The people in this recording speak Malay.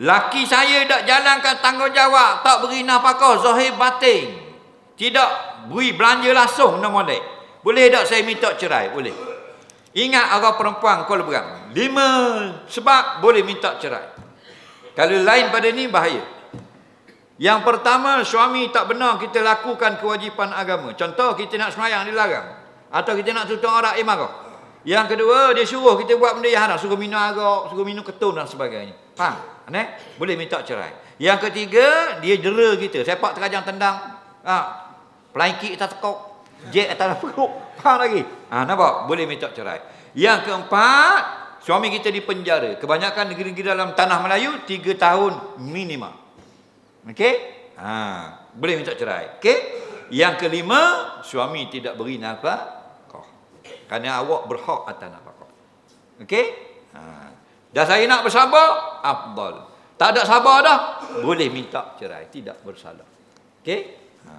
Laki saya tak jalankan tanggungjawab, tak beri nafkah zahir batin. Tidak beri belanja langsung nak molek. Boleh tak saya minta cerai? Boleh. Ingat orang perempuan kau berang. Lima sebab boleh minta cerai. Kalau lain pada ni bahaya. Yang pertama, suami tak benar kita lakukan kewajipan agama. Contoh, kita nak semayang dilarang. Atau kita nak tutup orang eh marah. Yang kedua, dia suruh kita buat benda yang haram. Suruh minum arak, suruh minum ketun dan sebagainya. Faham? Ne? Boleh minta cerai. Yang ketiga, dia dera kita. Sepak terajang tendang. Ha. Pelangkik atas tekuk. Jet atas perut. Faham lagi? Ha, nampak? Boleh minta cerai. Yang keempat, suami kita di penjara. Kebanyakan negeri-negeri dalam tanah Melayu, tiga tahun minimum. Okey? Ha, boleh minta cerai. Okey? Yang kelima, suami tidak beri nafkah. Kerana awak berhak atas nafkah. Okey? Ha. Dah saya nak bersabar, afdal. Tak ada sabar dah, boleh minta cerai, tidak bersalah. Okey? Ha.